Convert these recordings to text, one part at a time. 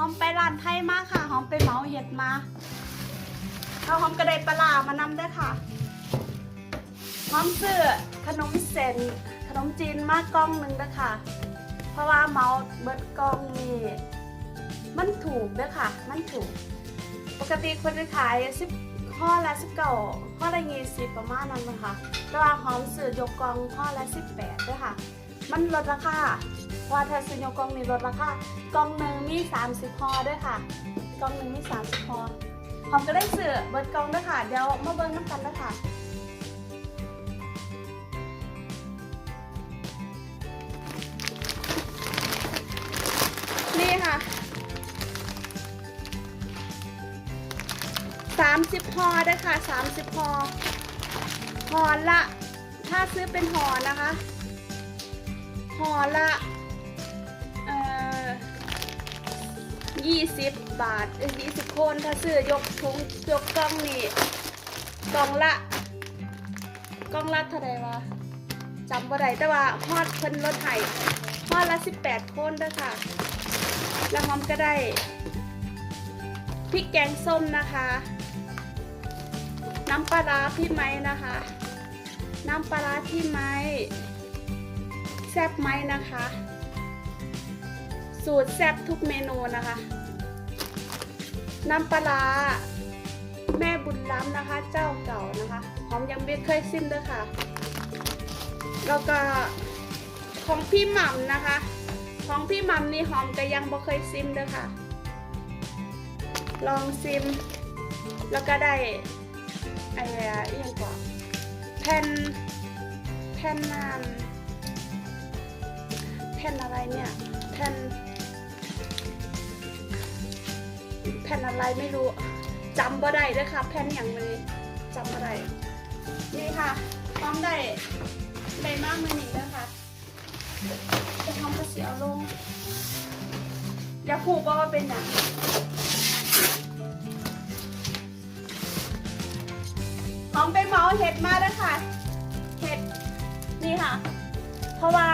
หอมไปร้านไทยมาค่ะ หอมไปเหมาเห็ดมาเอาหอมกระไดปลาร้ามานำด้วยค่ะ หอมซื้อขนมเส้นขนมจีนมากล่องหนึ่งด้ค่ะ เพราะว่าเหมาเบิดกล่องนี่ มันถูกด้วยค่ะ มันถูก ปกติคนจะขายสิบข้อละสิบเก้าข้อละยี่สิบประมาณนั้นนะคะแต่ว่าหอมซื้อยกกล่องข้อละสิบแปดด้วยค่ะ มันลดราคาว่าถ้าซื้อยกกล่องนี่ลดราคากล่องหนึ่งมีสามสิบพอด้วยค่ะกล่องหนึ่งมีสามสิบพอหอมก็ได้ซื้อเบิดกล่องด้วยค่ะ เดี๋ยวมาเบิ้งน้ำกันด้วยค่ะนี่ค่ะสามสิบพอได้ค่ะสามสิบพอพอละ ถ้าซื้อเป็นห่อนะคะ ห่อละยี่สิบบาทยี่สิบคนถ้าซื้อยกถุงยกกล่องนี่กล่องละกล่องละเท่าไหร่วะจำบ่ได้แต่ว่าฮอดเพิ่นลดให้ฮอดละสิบแปดคนเด้อค่ะแล้วหอมก็ได้พริกแกงส้มนะคะ น้ำปลาร้าพี่ไม้นะคะ น้ำปลาร้าพี่ไม้ ซ่บไหมนะคะ สูตรแซ่บทุกเมนูนะคะ น้ำปลาแม่บุญล้ำนะคะ เจ้าเก่านะคะหอมยังไม่เคยซิมด้วยค่ะ แล้วก็ของพี่หม่ำนะคะ ของพี่หม่ำนี่หอมก็ยังบ่เคยซิมด้วยค่ะ ลองซิม แล้วก็ได้ไอ้อะไรอีกอย่างกว่าแผ่นแผ่นนาน แผ่นอะไรเนี่ย แผ่น แผ่นอะไรไม่รู้จำบ่ได้เลยค่ะ แผ่นอย่างนี้จำบ่ได้นี่ค่ะพร้อมได้ได้มากเลยนี่นะคะจะทำกระเสียลงอย่าผูกว่าเป็นอย่างหอมไปเหมาเห็ดมาแล้วค่ะ เห็ดนี่ค่ะ เพราะว่า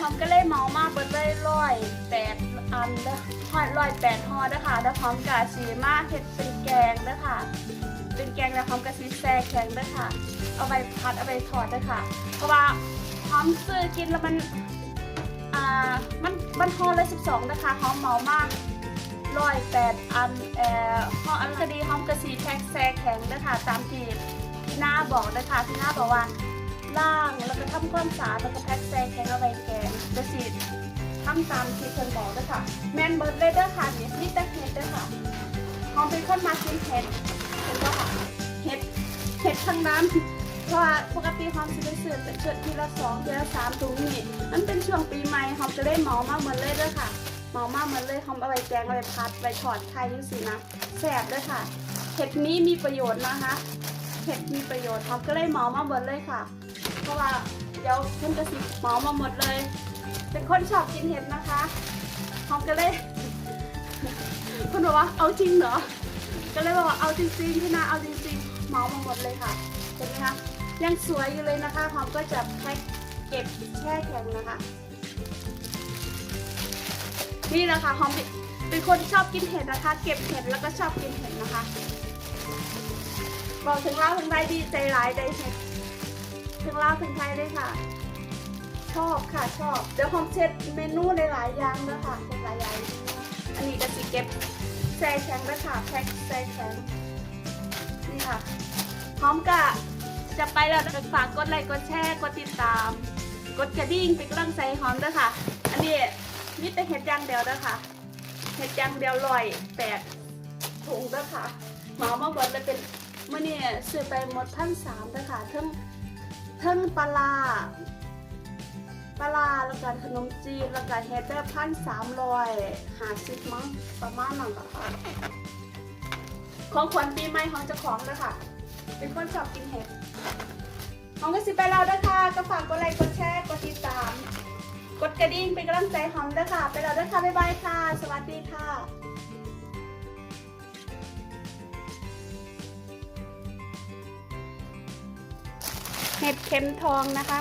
พิ่นเรือหอมก็เลยเมามากเบิดเลยร้อยแปดอันเด้อหอยร้อยแปดหอด้อค่ะแล้วพร้อมกะสีมาเห็ดเป็นแกงเด้อค่ะ เป็นแกงแล้วพร้อมกะสีแซ่แข็งเด้อค่ะ เอาไปพัดเอาไปทอดเด้อค่ะ เพราะว่าหอมซื้อกินแล้วมันอ่ามันมันห่อละสิบสองนะคะหอมเมามากร้อยแปดอันเอ่อพออันคดีห้องกระสีแพ็กแซแข็งนะคะตามที่พี่หน้าบอกนะคะพี่หน้าบอกว่าล่างแล้วก็ทำความสะอาดแล้วก็แพ็กแซแข็งเอาไว้แก ทำตามที่เพิ่นบอกนะคะแมนเบิร์ดเลยเด้อค่ะนี่นี่แต่เห็ดเด้อค่ะหอมเป็นคนมากินเห็ดเห็นป่ะค่ะเห็ดเห็ดทั้งนั้นเพราะว่าปกติหอมจะได้เสือแต่เชือทีละสองทีละสามถุงนี่มันเป็นช่วงปีใหม่หอมจะได้หมามาเหมือนเลยเด้อค่ะหมามากมันเลยทำเอาไปแกงเอาไปพัดไปถอดไข่ยังสินะแสบด้วยค่ะเห็ดนี้มีประโยชน์นะคะเห็ดมีประโยชน์เขาก็เลยหมามาเหมดเลยค่ะ เพราะว่า เดี๋ยวเพิ่นจะสิหมามาหมดเลย เป็นคนชอบกินเห็ดนะคะเขาก็เลยเพิ่นบอกว่าเอาจริงเหรอ ก็เลยบอกว่าเอาจริงๆพี่นาเอาจริงๆหมามาหมดเลยค่ะเห็นไหมคะยังสวยอยู่เลยนะคะหอมก็จะแพ็คเก็บแช่แข็งนะคะ นี่นะคะหอมเป็นคนชอบกินเห็ดนะคะ เก็บเห็ดแล้วก็ชอบกินเห็ดนะคะบอกถึงเล่าถึงไทยดีใจร้ายได้เห็ด ถึงเล่าถึงไทยได้ค่ะ ชอบค่ะชอบเดี๋ยวหอมเช็ดเมนูหลายๆอย่างนะคะเช็ดหลายอย่างอันนี้ก็สิเก็บแช่แข็งด้วยค่ะแพ็คแช่แข็งนี่ค่ะ พร้อมกะจะไปแล้วฝากกดไลค์กดแชร์กดติดตาม กดกระดิ่งเป็นกำลังใจหอมด้วยค่ะ อันนี้มีแต่เห็ดย่างเดียวด้วยค่ะเห็ดย่างเดียวลอยแปดถุงด้วยค่ะหมามาหมดเลยเป็นเมื่อนี่ซื้อไปหมดพันสามด้วยค่ะทั้ง ทั้งปลาปลาแล้วก็ขนมจีนแล้วก็เห็ดได้พันสามร้อยห้าสิบมั้งประมาณนั้นละค่ะของขวัญปีใหม่ของเจ้าของเลยค่ะ เป็นคนชอบกินเห็ดของก็สิไปแล้วด้วยค่ะก็ฝากกดไลค์กดแชร์กดติดตาม กดกระดิ่งเป็นกำลังใจหอมด้วยค่ะ ไปแล้วด้วยค่ะบ๊ายบายค่ะ สวัสดีค่ะ เห็ดเข็มทองนะคะ